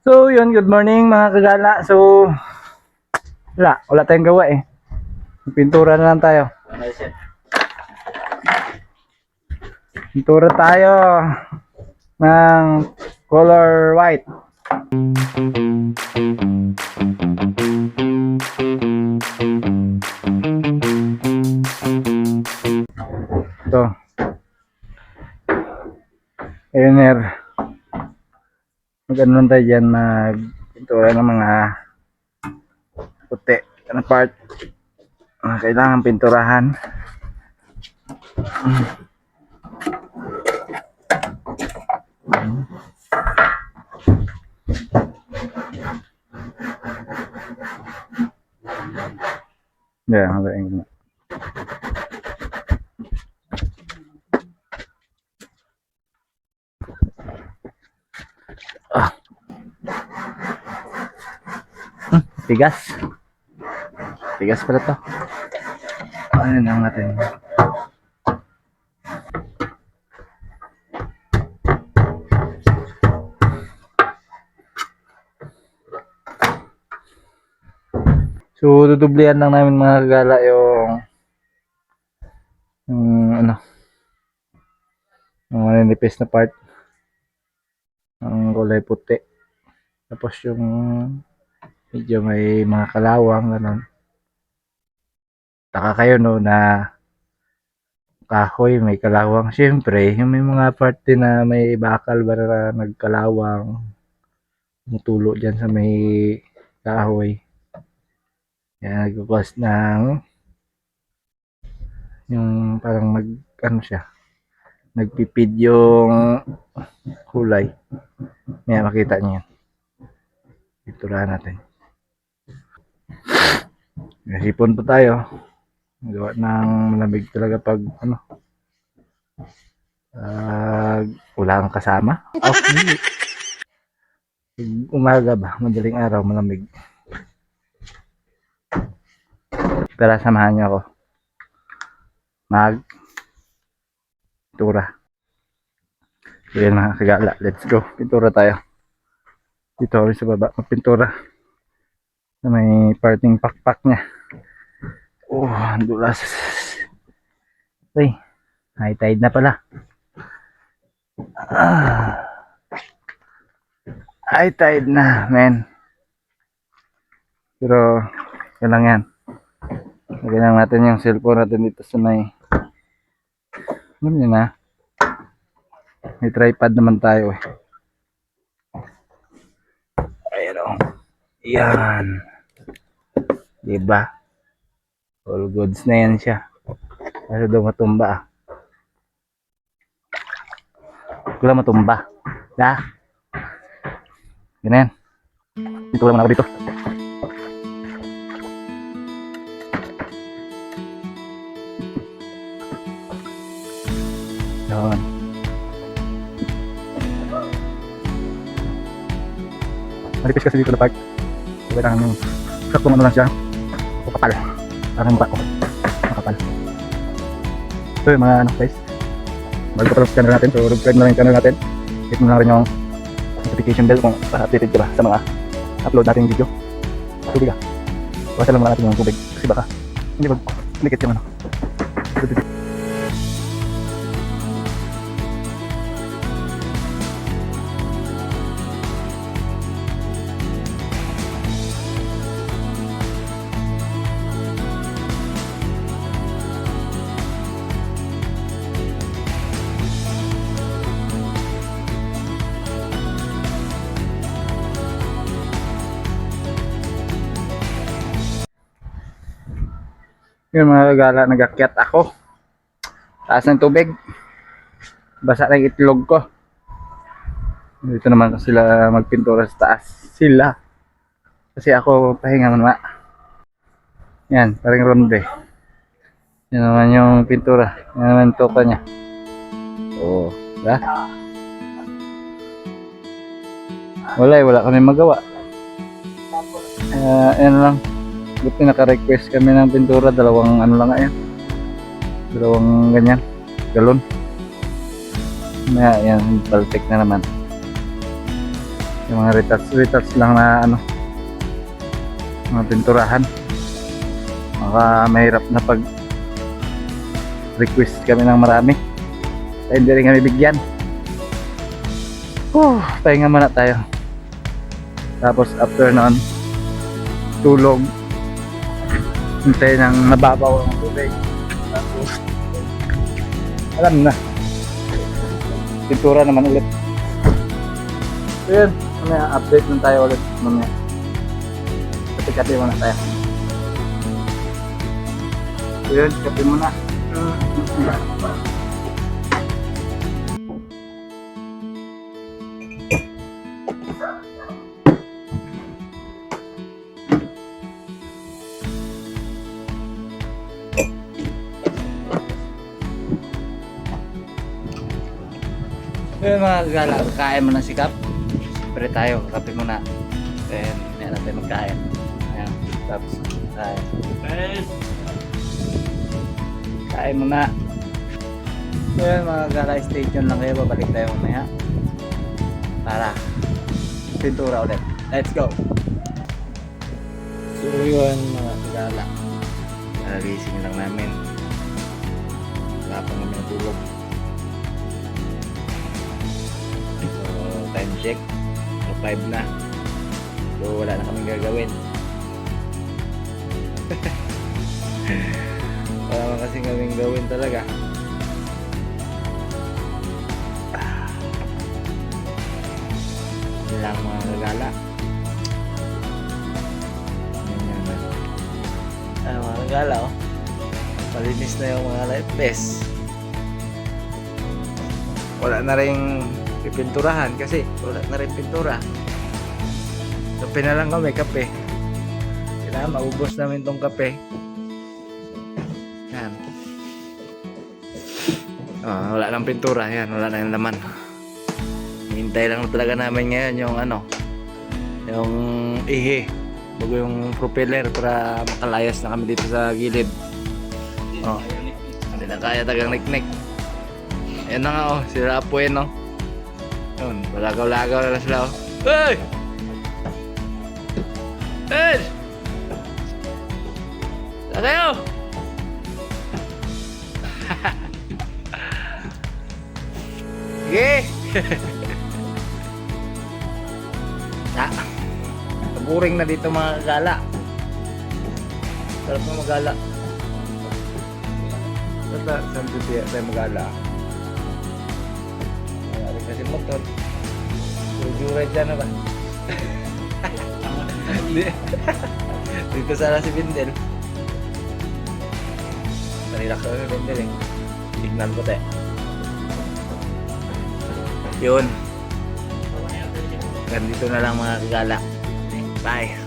So, yun, good morning mga kagala. So, wala, wala tayong gawa eh. Pintura na lang tayo. Pintura tayo ng color white. Ito. Ayan, mag-ano lang tayo dyan, mag-pintura ng mga puti na part na kailangan pinturahan. Yeah, hanggang na. Tigas. Tigas pala to. Ano lang natin. So, dudublihan lang namin mga kagala yung yung ano yung maninipis na part ang kulay puti tapos yung medyo may mga kalawang ganun. Taka kayo no na kahoy may kalawang. Syempre yung may mga parte na may bakal ba na nagkalawang tumutulo dyan sa may kahoy. Yan nagkukos ng yung parang nag ano siya nagpipid yung kulay. May makita niyo Pinturahan natin. Nasipon pa tayo. Gawa ng malamig talaga pag ano. Uh, wala kang kasama. Okay. Pag umaga ba, madaling araw, malamig. Tara, samahan niyo ako. Mag pintura. So yan mga kagala, let's go. Pintura tayo dito kami sa baba magpintura na may parting pakpak niya. Oh ang dulas. Ay high tide na pala. Ah, high tide na men. Pero yun lang yan. Lagyan lang natin yung cellphone natin dito sa may ano yun na. May tripod naman tayo eh. Ayan o. Yan. Diba? All goods na yan siya. Kasi daw matumba ah. Wala matumba. Da. Ganyan. Dito naman ako dito. Yan. Manipis kasi dito na part. So, kailangan yung saktong ano lang siya. O kapal. Parang mukha ko. Makapal. So yung mga ano guys. Bago pa sa channel natin. So subscribe na lang yung channel natin. Hit mo na rin yung notification bell kung updated ka ba sa mga upload nating video. Tubig ah. Basta lang natin yung tubig. Kasi baka hindi mag likit yung ano. Yun mga kagala, nagakyat ako. Taas ng tubig. Basa na itlog ko. Dito naman kasi sila magpintura sa taas. Sila. Kasi ako pahinga muna. Yan, parang ronde. Yan naman yung pintura. Yan naman toka niya. Oo. Diba? Wala wala kami magawa. Uh, yan lang. Buti naka-request kami ng pintura, dalawang ano lang nga yan. Dalawang ganyan, galon. Maya, yan, baltic na naman. Yung mga retouch, retouch lang na ano, mga pinturahan. Maka mahirap na pag request kami ng marami. Kaya hindi rin kami bigyan. Huh, pahinga muna tayo. Tapos after noon, tulog. Hintay ng nababaw ang tubig. Tapos, alam na. Pintura naman ulit. So yun, mamaya update lang tayo ulit mamaya. Kati-kati muna tayo. So yun, kape muna. Yun mga gala, kain mo ng sikap. Siyempre tayo, kape muna. Then, hindi natin magkain. Ayan, tapos kain. Kain muna. So mga gala, stay tuned lang kayo. Babalik tayo mamaya. Para pintura ulit. Let's go! So yun mga gala. Nagising lang namin. Wala pa namin tulog. Check. So, 5 na. So, wala na kaming gagawin. wala kasing kaming gawin talaga. Lang mga na. Ah, mga gagala oh. Malinis na yung mga life vest. Wala na rin pipinturahan kasi wala na rin pintura. Kape na lang kami, kape. Kailangan maubos namin tong kape. Yan. Ah, wala nang pintura, yan, wala na yung laman. Hintay lang talaga namin ngayon yung ano, yung ihe. Bago yung propeller para makalayas na kami dito sa gilid. Oh. Hindi na kaya tagang niknik. Ayan na nga oh, sila Apo yan oh. Yun, balagaw-lagaw na lang sila oh. Hey! Hey! Saan kayo? Sige! ah, Kaburing na dito mga kagala. Sarap na magala. Basta, saan dito tayo magala? Kasi motor. Jujura dyan na ba? Di- Dito sana si Bindel. Nalilak sa si Bindel eh. Tignan ko tayo. Yun. Ganito na lang mga kagala. Bye.